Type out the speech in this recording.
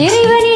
ゆるゆわに